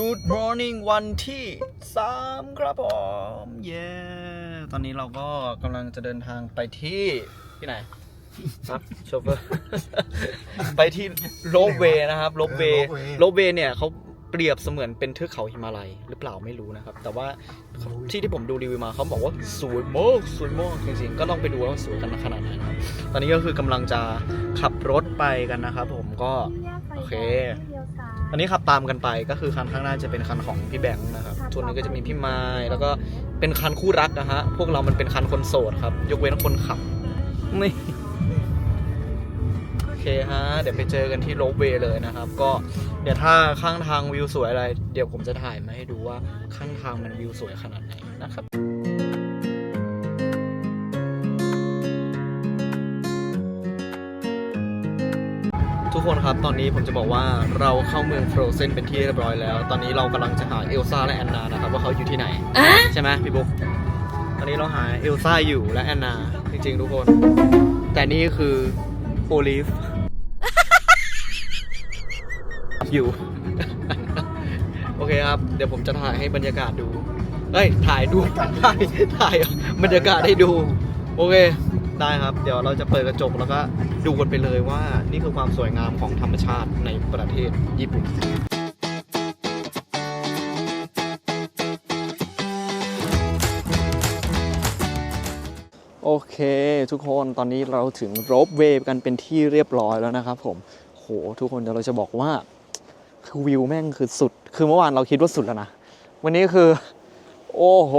Good morning วันที่ 3 ครับผม เย้ ตอนนี้เราก็กำลังจะเดินทางไปที่ที่ไหนครับโชเฟอร์ ไปที่โลบเวนะครับโลบเวเออ Lop Way โลบเวเนี่ยเขาเปรียบเสมือนเป็นเทือกเขาหิมาลัยหรือเปล่าไม่รู้นะครับ แต่ว่าที่ที่ผมดูรีวิวมาเขาบอกว่าสวยมากสวยมากจริงๆ ก็ต้องไปดูว่ามันสวยกันขนาดไหนนะครับตอนนี้ก็คือกำลังจะขับรถไปกันนะครับผมก็ โอเค อันนี้ขับตามกันไปก็คือคันข้างหน้าจะเป็นคันของพี่แบงค์นะครับส่วนนี้ก็จะมีพี่ไม้แล้วก็เป็นคันคู่รักนะฮะพวกเรามันเป็นคันคนโสดครับยกเว้นคนขับไม่โอเคฮะเดี๋ยวไปเจอกันที่โรบเวย์เลยนะครับ ก็เดี๋ยวถ้าข้างทางวิวสวยอะไร เดี๋ยวผมจะถ่ายมาให้ดูว่าข้างทางมันวิวสวยขนาดไหนนะครับ กคนครับ ตอนนี้ผมจะบอกว่าเราเข้าเมืองโฟรเซนเป็นที่เรียบร้อยแล้ว ตอนนี้เรากำลังจะหาเอลซ่าและแอนนานะครับ ว่าเขาอยู่ที่ไหนใช่ไหมพี่บุ๊กตอนนี้เราหาเอลซ่าอยู่และแอนนา จริงๆ ทุกคน แต่นี่คือโอลิฟ อยู่ โอเคครับ เดี๋ยวผมจะถ่ายให้บรรยากาศดู เอ้ย ถ่ายดู ถ่ายถ่ายบรรยากาศให้ดู โอเค ได้ครับ เดี๋ยวเราจะเปิดกระจกแล้วก็ดูกันไปเลยว่านี่คือความสวยงามของธรรมชาติในประเทศญี่ปุ่นโอเค ทุกคนตอนนี้เราถึงโรบเวฟกันเป็นที่เรียบร้อยแล้วนะครับผมโหทุกคนเดี๋ยวเราจะบอกว่าคือวิวแม่งคือสุด คือเมื่อวานเราคิดว่าสุดแล้วนะ วันนี้คือ โอ้โห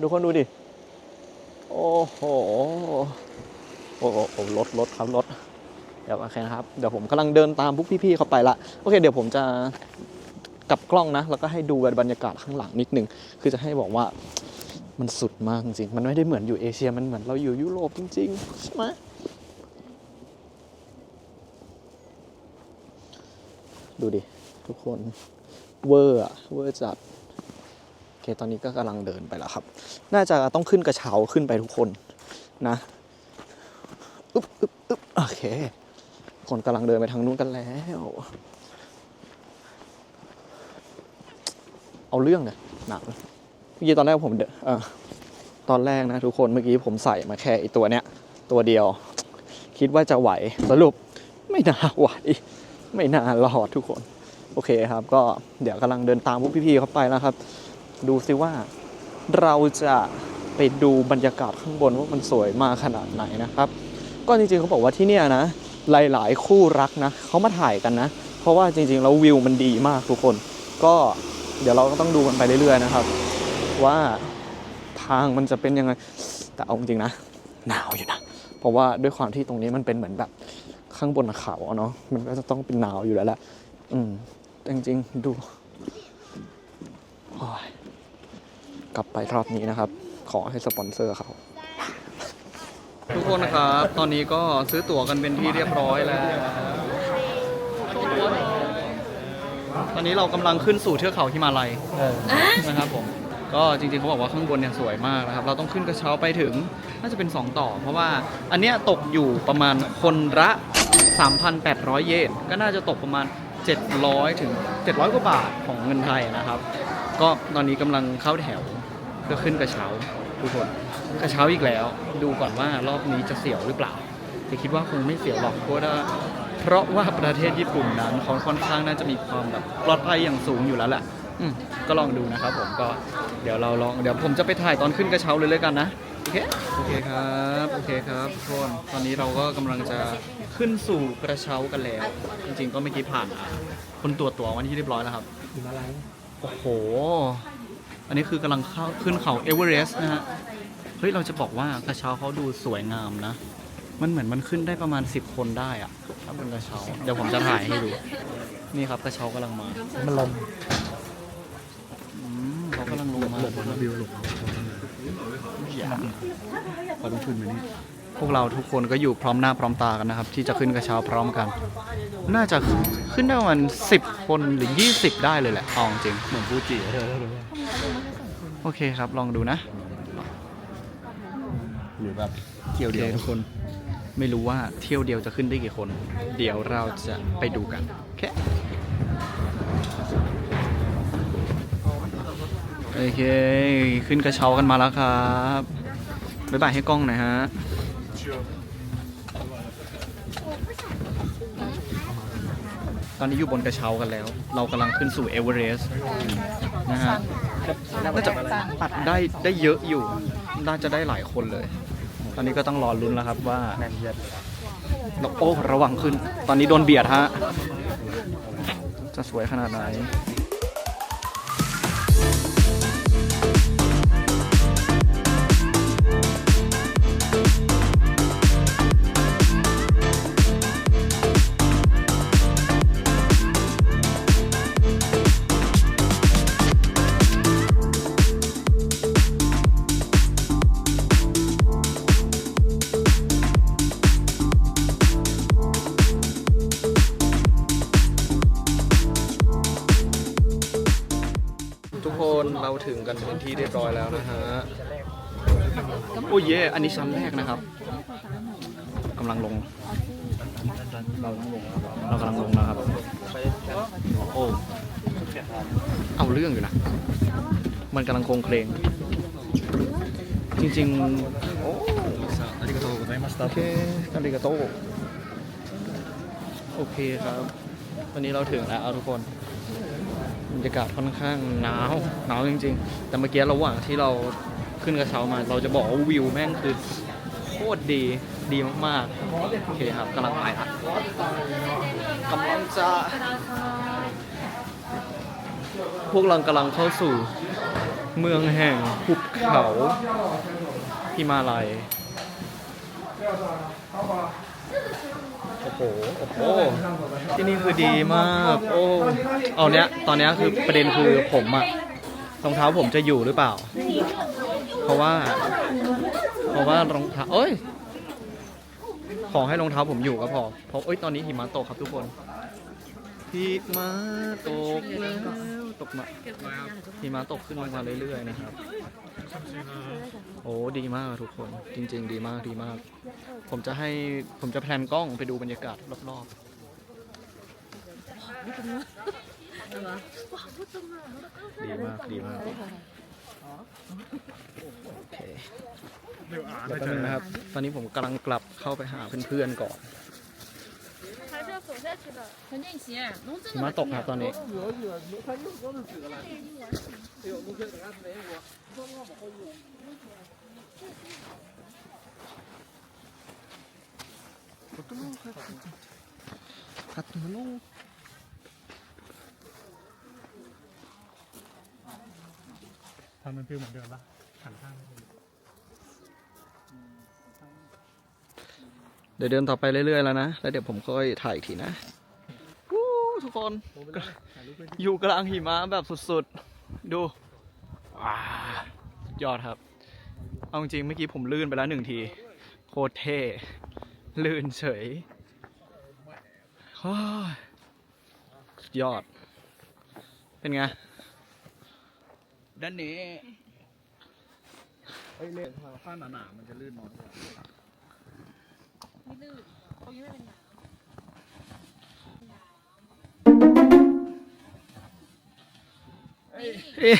ดูคนดูดิ โอ้โหโอ้โหรถรถครับรถเดี๋ยวโอเคนะครับ เดี๋ยวผมกำลังเดินตามพวกพี่ๆเขาไปละ โอเค เดี๋ยวผมจะกลับกล้องนะ แล้วก็ให้ดูบรรยากาศข้างหลังนิดนึง คือจะให้บอกว่ามันสุดมากจริงๆมันไม่ได้เหมือนอยู่เอเชีย มันเหมือนเราอยู่ยุโรปจริงๆใช่ไหมดูดิ ทุกคน เวอร์อะเวอร์จัด เคตอนนี้ก็กำลังเดินไปแล้วครับ น่าจะต้องขึ้นกระเช้าขึ้นไปทุกคนนะอึ๊บอึ๊บอึ๊บโอเค คนกำลังเดินไปทางนู้นกันแล้ว เอาเรื่องเนี่ยหนักเมื่อกี้ตอนแรกผมเดออตอนแรกนะทุกคนเมื่อกี้ผมใส่มาแค่ไอตัวเนี้ย ตัวเดียว คิดว่าจะไหวสรุปไม่น่าไหว ไม่น่ารอดทุกคน โอเคครับ ก็เดี๋ยวกำลังเดินตามพวกพี่ๆเขาไปนะครับ ดูซิว่าเราจะไปดูบรรยากาศข้างบนว่ามันสวยมากขนาดไหนนะครับ ก็จริงๆเขาบอกว่าที่เนี่ยนะ หลายๆ คู่รักนะเขามาถ่ายกันนะ เพราะว่าจริงๆแล้ววิวมันดีมากทุกคน ก็เดี๋ยวเราก็ต้องดูกันไปเรื่อยๆนะครับ ว่าทางมันจะเป็นยังไง แต่เอาจริงๆนะ หนาวอยู่นะ เพราะว่าด้วยความที่ตรงนี้มันเป็นเหมือนแบบข้างบนเขาเนาะมันก็จะต้องเป็นหนาวอยู่แล้วแหละอืมจริงๆดูโอ้ย กลับไปรอบนี้นะครับ ขอให้สปอนเซอร์เขาทุกคนนะครับ ตอนนี้ก็ซื้อตั๋วกันเป็นที่เรียบร้อยแล้ว ตอนนี้เรากำลังขึ้นสู่เทือกเขาฮิมาลัยนะครับผม ก็จริงๆเขาบอกว่าข้างบนเนี่ยสวยมากนะครับ เราต้องขึ้นกระเช้าไปถึงน่าจะเป็น 2 ต่อ เพราะว่าอันเนี้ยตกอยู่ประมาณคนละ 3,800 เยน ก็น่าจะตกประมาณ 700 ถึง 700 กว่าบาทของเงินไทยนะครับ ก็ตอนนี้กำลังเข้าแถว เพื่อขึ้นกระเช้าทุกคนกระเช้าอีกแล้ว ดูก่อนว่ารอบนี้จะเสียวหรือเปล่าแต่คิดว่าคงไม่เสียวหรอกเพราะว่าเพราะว่าประเทศญี่ปุ่นนั้นเขาค่อนข้างน่าจะมีความแบบปลอดภัยอย่างสูงอยู่แล้วแหละอืมก็ลองดูนะครับผมก็เดี๋ยวเราลองเดี๋ยวผมจะไปถ่ายตอนขึ้นกระเช้าเลยเลยกันนะโอเคโอเคครับโอเคครับทุกคนตอนนี้เราก็กำลังจะขึ้นสู่กระเช้ากันแล้ว จริง ๆ ก็เมื่อกี้ผ่านคนตรวจตัววันที่เรียบร้อยแล้วครับหิมาลัยโอ้โห อันนี้คือกำลังเข้าขึ้นเขาเอเวอเรสต์นะฮะ เฮ้ย เราจะบอกว่ากระเช้าเขาดูสวยงามนะ มันเหมือนมันขึ้นได้ประมาณ 10 คนได้อะถ้าเป็นกระเช้า เดี๋ยวผมจะถ่ายให้ดู นี่ครับกระเช้ากำลังมา มันลมอืมเขากำลังลงมาหลบมาวิวหลบขอลงทุนมานี่พวกเราทุกคนก็อยู่พร้อมหน้าพร้อมตากันนะครับ ที่จะขึ้นกระเช้าพร้อมกัน น่าจะขึ้นได้ประมาณ10 คนหรือ 20 ได้เลยแหละเอาจริงเหมือนฟูจิเธอรู้ไหม โอเคครับลองดูนะหรือแบบเกี่ยวโอเคเดียวทุกคน ไม่รู้ว่าเที่ยวเดียวจะขึ้นได้กี่คน เดี๋ยวเราจะไปดูกันโอเคโอเค ขึ้นกระเช้ากันมาแล้วครับ บ๊ายบายให้กล้องหน่อยฮะ ตอนนี้อยู่บนกระเช้ากันแล้ว เรากำลังขึ้นสู่เอเวอเรสต์นะฮะน่าจะปัดได้ได้เยอะอยู่ น่าจะได้หลายคนเลย ตอนนี้ก็ต้องรอลุ้นแล้วครับว่าเราโอ้ระวังขึ้น ตอนนี้โดนเบียดฮะ จะสวยขนาดไหน คนเราถึงกันเป็นที่เรียบร้อยแล้วนะฮะ โอ้ยเย่อันนี้ชั้นแรกนะครับกำลังลง เราต้องลงเรากำลังลงนะครับ โอ้ เอาเรื่องอยู่นะ มันกำลังโครงเคลง จริงๆ โอ้ ありがとうございまし โอเคอาริกาโตโอเคครับ วันนี้เราถึงแล้วทุกคน บรรยากาศค่อนข้างหนาวหนาวจริง ๆ แต่เมื่อกี้ระหว่างที่เราขึ้นกระเช้ามา เราจะบอกว่าวิวแม่งคือโคตรดีดีมากๆ โอเคครับกำลังไปละกำลังจะ พวกเรากำลังเข้าสู่เมืองแห่งหุบเขาฮิมาลัย โอ้โห โอ้โห ที่นี่คือดีมาก โอ้ เอาเนี้ย ตอนเนี้ยคือประเด็นคือผมอะรองเท้าผมจะอยู่หรือเปล่า เพราะว่า เพราะว่ารองเท้าเอ้ย ขอให้รองเท้าผมอยู่ก็พอ เพราะเอ้ย ตอนนี้หิมะตกครับทุกคน หิมะตกแล้ว ตกมาหิมะตกขึ้นมาเรื่อยๆนะครับ โอ้ดีมากทุกคนจริง ๆ ดีมากดีมาก ผมจะให้ผมจะแพลนกล้องไปดูบรรยากาศรอบๆดีมากดีมากโอเคเดี๋ยวแป๊นนะครับ ตอนนี้ผมกำลังกลับเข้าไปหาเพื่อนๆก่อน 走下去的，很定型，农村 หิมะตกครับตอนนี้ คัตโน ทำเป็นฟิลเหมือนเดิมปะหันข้าง เดี๋ยวเดินต่อไปเรื่อยๆแล้วนะ แล้วเดี๋ยวผมค่อยถ่ายอีกทีนะวู้ทุกคน อยู่กลางหิมะแบบสุดๆ ดูว้ายอดครับ เอาจริงเมื่อกี้ผมลื่นไปแล้วหนึ่งที โคตรเท่ ลื่นเฉยยอด เป็นไง ด้านนี้เฮ้ยเล่นผ้าหนาๆมันจะลื่นน้อยกว่า ไม่ลื่นเขายังไม่เป็นนาเอ๊ะ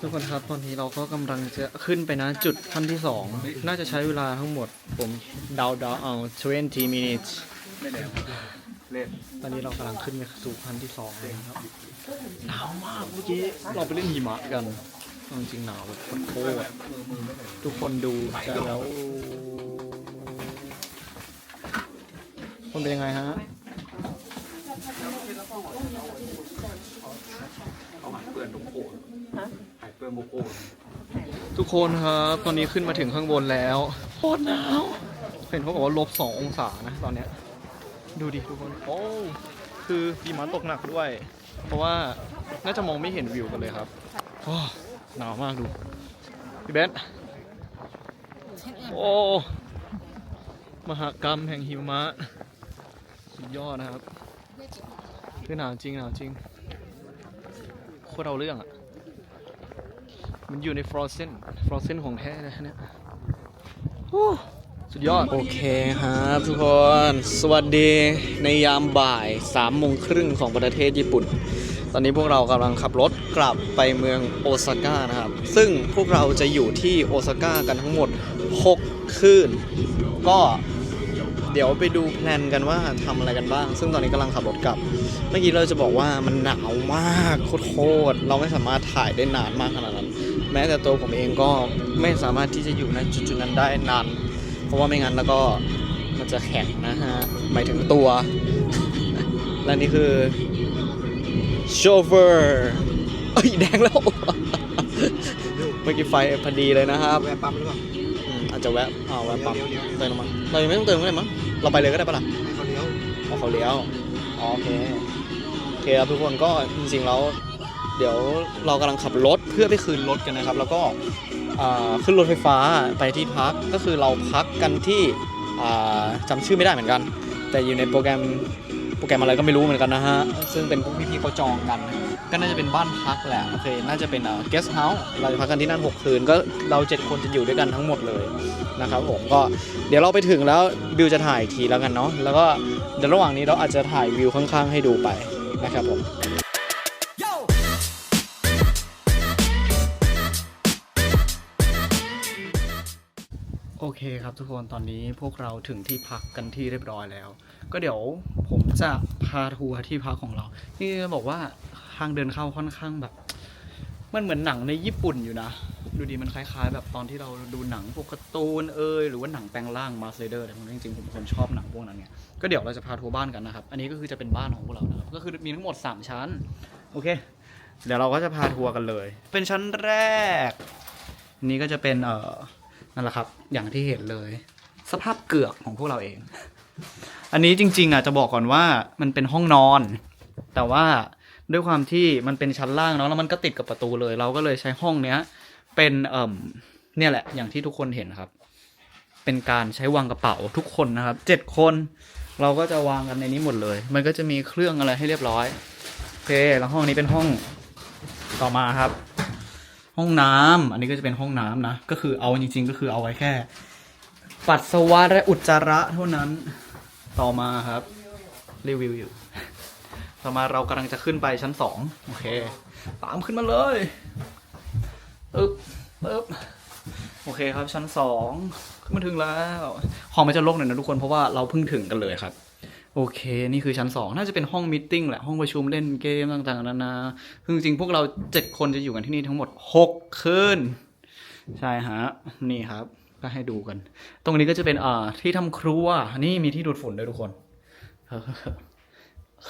ทุกคนครับตอนนี้เราก็กำลังจะขึ้นไปนะจุดขั้นที่สองน่าจะใช้เวลาทั้งหมดผมเดาเดาเอา20 minutes ไม่แน่เล่นตอนนี้เรากำลังขึ้นไปสู่ขั้นที่สองเลยครับหนาวมากเมื่อกี้เราไปเล่นหิมะกัน จริงๆหนาวแบบโคตรๆทุกคนดูจะแล้วคนเป็นยังไงฮะเอาหายเปื้อนทุกโคนหายเปื้อนโมโก้ทุกคนครับตอนนี้ขึ้นมาถึงข้างบนแล้วโคตรหนาวเห็นเขาบอกว่าลบสององศานะตอนเนี้ยดูดิทุกคนโอ้คือหิมะตกหนักด้วย เพราะว่าน่าจะมองไม่เห็นวิวกันเลยครับโอ้ หนาวมากดู พี่เบนโอ้ มหากรรมแห่งหิมะสุดยอดนะครับ คือหนาวจริงหนาวจริง โคตรเอาเรื่องอะมันอยู่ในฟรอเซนฟรอเซนของแท้เลยเนี่ยฮู้สุดยอด โอเคครับทุกคน สวัสดีในยามบ่าย3ามโมงครึ่งของประเทศญี่ปุ่น ตอนนี้พวกเรากำลังขับรถกลับไปเมืองโอซาก้านะครับ ซึ่งพวกเราจะอยู่ที่โอซาก้ากันทั้งหมด 6 คืน ก็เดี๋ยวไปดูแพลนกันว่าทำอะไรกันบ้าง ซึ่งตอนนี้กำลังขับรถกลับ เมื่อกี้เราจะบอกว่ามันหนาวมากโคตรๆเราไม่สามารถถ่ายได้นานมากขนาดนั้น แม้แต่ตัวผมเองก็ไม่สามารถที่จะอยู่ในจุดๆนั้นได้นาน เพราะว่าไม่งั้นแล้วก็มันจะแข็งนะฮะ หมายถึงตัว และนี่คือ โชเฟอร์เอ้ยแดงแล้ว เมื่อกี้ไฟพอดีเลยนะครับแวะปั๊มหรือเปล่า อืมอาจจะแวะอ้าวแวะปั๊มเลี้ยวเลี้ยวเติมน้ำมันเรายังไม่ต้องเติมก็ได้มั้งเราไปเลยก็ได้ปะล่ะ ให้เขาเลี้ยวอ๋อเขาเลี้ยวอ๋อโอเค โอเคครับทุกคนก็จริงๆแล้วเดี๋ยวเรากำลังขับรถเพื่อไปคืนรถกันนะครับ แล้วก็อ่าขึ้นรถไฟฟ้าไปที่พักก็คือเราพักกันที่อ่าจำชื่อไม่ได้เหมือนกัน แต่อยู่ในโปรแกรม โปรแกรมอะไรก็ไม่รู้เหมือนกันนะฮะ ซึ่งเป็นพวกพี่ๆเขาจองกัน ก็น่าจะเป็นบ้านพักแหละ โอเค น่าจะเป็นเอ่อ guest house เราจะพักกันที่นั่น 6 คืน ก็เราเจ็ดคนจะอยู่ด้วยกันทั้งหมดเลยนะครับผม ก็เดี๋ยวเราไปถึงแล้วบิวจะถ่ายอีกทีแล้วกันเนาะ แล้วก็เดี๋ยวระหว่างนี้เราอาจจะถ่ายวิวข้างๆ ให้ดูไปนะครับผม เคครับทุกคนตอนนี้พวกเราถึงที่พักกันที่เรียบร้อยแล้ว ก็เดี๋ยวผมจะพาทัวร์ที่พักของเรา นี่จะบอกว่าทางเดินเข้าค่อนข้างแบบ มันเหมือนหนังในญี่ปุ่นอยู่นะ ดูดีมันคล้ายๆ แบบตอนที่เราดูหนังพวกการ์ตูนเอยหรือว่าหนังแปลงร่างมาสเดอร์อะไรพวกนี้จริงๆผมเป็นคนชอบหนังพวกนั้นไงก็เดี๋ยวเราจะพาทัวร์บ้านกันนะครับ อันนี้ก็คือจะเป็นบ้านของพวกเรานะครับก็คือมีทั้งหมด 3 ชั้นโอเค เดี๋ยวเราก็จะพาทัวร์กันเลย เป็นชั้นแรกนนี้ก็จะเป็นเอ่อ นั่นแหละครับ อย่างที่เห็นเลย สภาพเกือกของพวกเราเอง อันนี้จริง ๆอะจะบอกก่อนว่ามันเป็นห้องนอน แต่ว่าด้วยความที่มันเป็นชั้นล่างเนาะแล้วมันก็ติดกับประตูเลย เราก็เลยใช้ห้องเนี้ย เป็นเอ่มเนี่ยแหละ อย่างที่ทุกคนเห็นครับ เป็นการใช้วางกระเป๋าทุกคนนะครับเจ็ดคน เราก็จะวางกันในนี้หมดเลย มันก็จะมีเครื่องอะไรให้เรียบร้อยโอเคแล้วห้องนี้เป็นห้องต่อมาครับ ห้องน้ำอันนี้ก็จะเป็นห้องน้ำนะ ก็คือเอาจริงๆ ก็คือเอาไว้แค่ ปัสสาวะและอุจจาระเท่านั้น ต่อมาครับ รีวิวอยู่ ต่อมาเรากำลังจะขึ้นไปชั้นสองโอเค ตามขึ้นมาเลยปึ๊บปึ๊บโอเคครับชั้นสองขึ้นมาถึงแล้วห้องมันจะโล่งหน่อยนะทุกคนเพราะว่าเราเพิ่งถึงกันเลยครับ โอเค นี่คือชั้น 2 น่าจะเป็นห้องมิทติ้งแหละ ห้องประชุมเล่นเกมต่างๆนานาคือจริงๆพวกเรา 7 คนจะอยู่กันที่นี่ทั้งหมด 6 คืน ใช่ฮะ นี่ครับ ก็ให้ดูกัน ตรงนี้ก็จะเป็นอ่าที่ทำครัว นี่มีที่ดูดฝุ่นด้วยทุกคน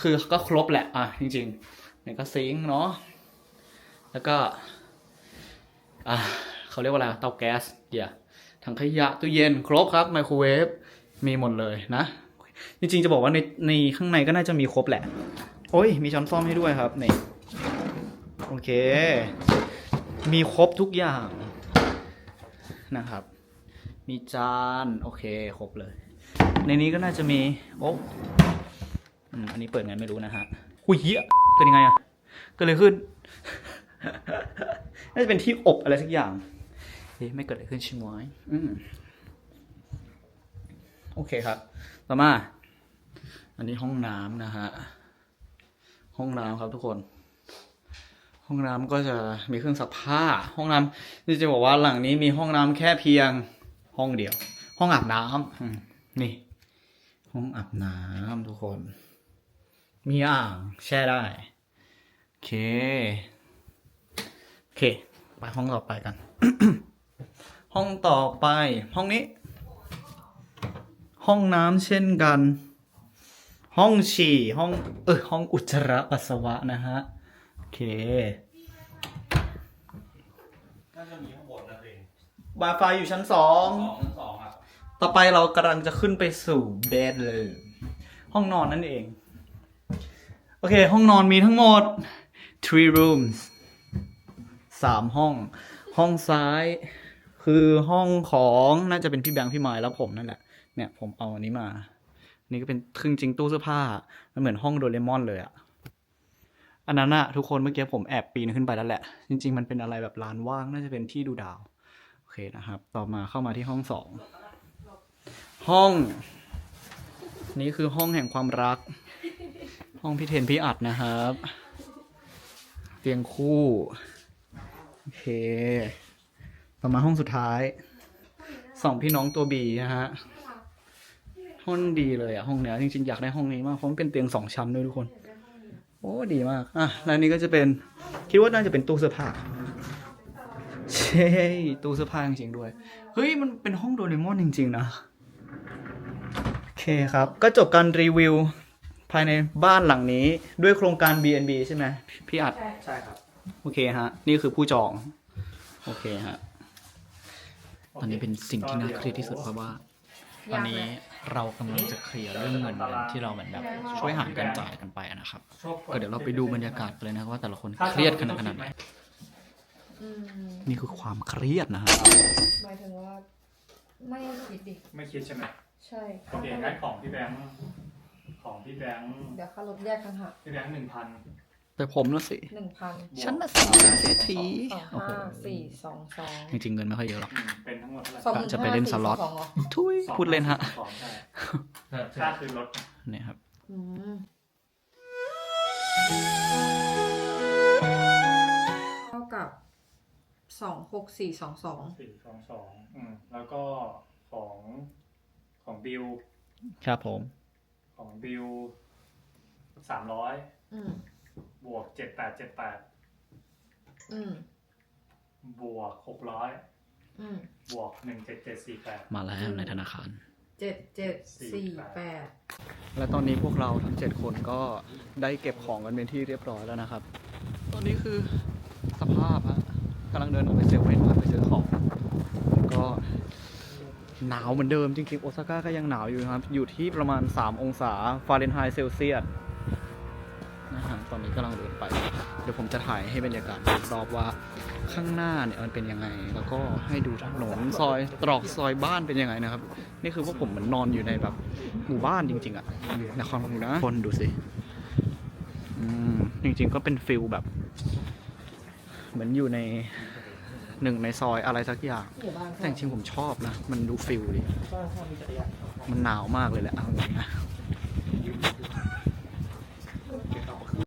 คือก็ครบแหละ อะ จริงๆเนี่ยก็ซิงค์เนาะ แล้วก็ อ่าเขาเรียกว่าอะไร เตาแก๊ส เดี๋ยวถังขยะตู้เย็น ครบครับ ไมโครเวฟ มีหมดเลยนะ จริงๆจะบอกว่าในในข้างในก็น่าจะมีครบแหละ โอ้ย มีช้อนซ่อมให้ด้วยครับนี่โอเค มีครบทุกอย่างนะครับ มีจานโอเคครบเลย ในนี้ก็น่าจะมีโอ้ออันนี้เปิดไงไม่รู้นะฮะหุยเหี้ยเกิดยังไงอะเกิดอะไรขึ้น น่าจะเป็นที่อบอะไรสักอย่างเฮ้ยไม่เกิดอะไรขึ้นใช่ไหมอืม โอเคครับ ต่อมา อันนี้ห้องน้ำนะฮะ ห้องน้ำครับทุกคน ห้องน้ำก็จะมีเครื่องซักผ้า ห้องน้ำนี่จะบอกว่าหลังนี้มีห้องน้ำแค่เพียงห้องเดียว ห้องอาบน้ำนี่ ห้องอาบน้ำทุกคน มีอ่างแช่ได้โอเคโอเค ไปห้องต่อไปกัน ห้องต่อไป ห้องนี้ ห้องน้ำเช่นกัน ห้องฉี่ห้องเออห้องอุจจาระปัสสาวะนะฮะ โอเคน่าจะมีข้างบนนะเองบาไฟอยู่ชั้นสองสองสองครับต่อไปเรากำลังจะขึ้นไปสู่เบดเลย ห้องนอนนั่นเอง โอเค ห้องนอนมีทั้งหมด three rooms สามห้อง ห้องซ้าย คือห้องของน่าจะเป็นพี่แบงค์พี่ไม้แล้วผมนั่นแหละ เนี่ยผมเอาอันนี้มา นี่ก็เป็นครึ่งจริงตู้เสื้อผ้า มันเหมือนห้องโดเรมอนเลยอะอันนั้นอะทุกคนเมื่อกี้ผมแอบปีนขึ้นไปแล้วแหละ จริง ๆ มันเป็นอะไรแบบลานว่างน่าจะเป็นที่ดูดาว โอเคนะครับ ต่อมาเข้ามาที่ห้องสอง ห้อง นี่คือห้องแห่งความรัก ห้องพี่เทนพี่อัดนะครับ เตียงคู่ โอเค ต่อมาห้องสุดท้าย สองพี่น้องตัวบีนะฮะ ห้องดีเลยอะห้องเนี้ยจริงๆอยากได้ห้องนี้มากเพราะมันเป็นเตียงสองชั้นด้วยทุกคน โอ้ดีมากอะแล้วอันนี้ก็จะเป็นคิดว่าน่าจะเป็นตู้เสื้อผ้าเช่ตู้เสื้อผ้าจริงๆด้วยเฮ้ยมันเป็นห้องโดเรมอนจริง ๆ นะโอเคครับก็จบการรีวิวภายในบ้านหลังนี้ด้วยโครงการ BNB ใช่ไหมพี่พี่อัดใช่ครับโอเคฮะ นี่คือผู้จอง โอเคฮะ ตอนนี้เป็นสิ่งที่น่าเครียดที่สุดเพราะว่า ตอนนี้ เรากำลังจะเคลียร์เรื่องเงินกันที่เราเหมือนแบบช่วยหารกันจ่ายกันไปนะครับ ก็เดี๋ยวเราไปดูบรรยากาศกันเลยนะครับว่าแต่ละคนเครียดขนาดขนาดไหนอืมนี่คือความเครียดนะฮะหมายถึงว่า ไม่คิดดิ ไม่คิดใช่ไหมใช่โอเคงั้นของพี่แบงค์ของพี่แบงค์เดี๋ยวค่ารถแยกกันหักพี่แบงค์หนึ่งพัน แต่ผมนะสิ หนึ่งพันฉันน่ะสิเป็นเศรษฐีสองโอ้โหห้าสี่สองสองจริงๆเงินไม่ค่อยเยอะหรอก เป็นทั้งหมดเท่าไหร่สองหมื่นจะไปเล่นสล็อตห้าสี่งสองเหรอทุยพูดเล่นฮะ สองใช่ค่าคือรถเนี่ยครับ อืมเท่ากับสองหกสี่สองสองสี่สองสองอืมแล้วก็ของของบิลครับผม ของบิลสามร้อยอืม บวกเจ็ดแปดเจ็ดแปดอืมบวกหกร้อยอืมบวกหนึ่งเจ็ดเจ็ดสี่แปด มาแล้วในธนาคาร เจ็ดเจ็ดสี่แปดและตอนนี้พวกเราทั้งเจ็ดคนก็ได้เก็บของกันเป็นที่เรียบร้อยแล้วนะครับ ตอนนี้คือสภาพฮะกำลังเดินออกไปเซเว่นมาไปซื้อของก็หนาวเหมือนเดิมจริงๆโอซาก้าก็ยังหนาวอยู่นะครับ อยู่ที่ประมาณ 3 องศาฟาเรนไฮต์เซลเซียส นะฮะตอนนี้กำลังเดินไป เดี๋ยวผมจะถ่ายให้บรรยากาศรอบๆว่าข้างหน้าเนี่ยมันเป็นยังไง แล้วก็ให้ดูถนนซอยตรอกซอยบ้านเป็นยังไงนะครับ นี่คือพวกผมเหมือนนอนอยู่ในแบบหมู่บ้านจริง ๆอะนครพนมนะคนดูสิอืมจริง ๆ ก็เป็นฟิลแบบ เหมือนอยู่ในหนึ่งในซอยอะไรสักอย่างหมู่บ้านแต่จริงๆผมชอบนะ มันดูฟิลดี มันหนาวมากเลยแหละเอาจริงๆนะ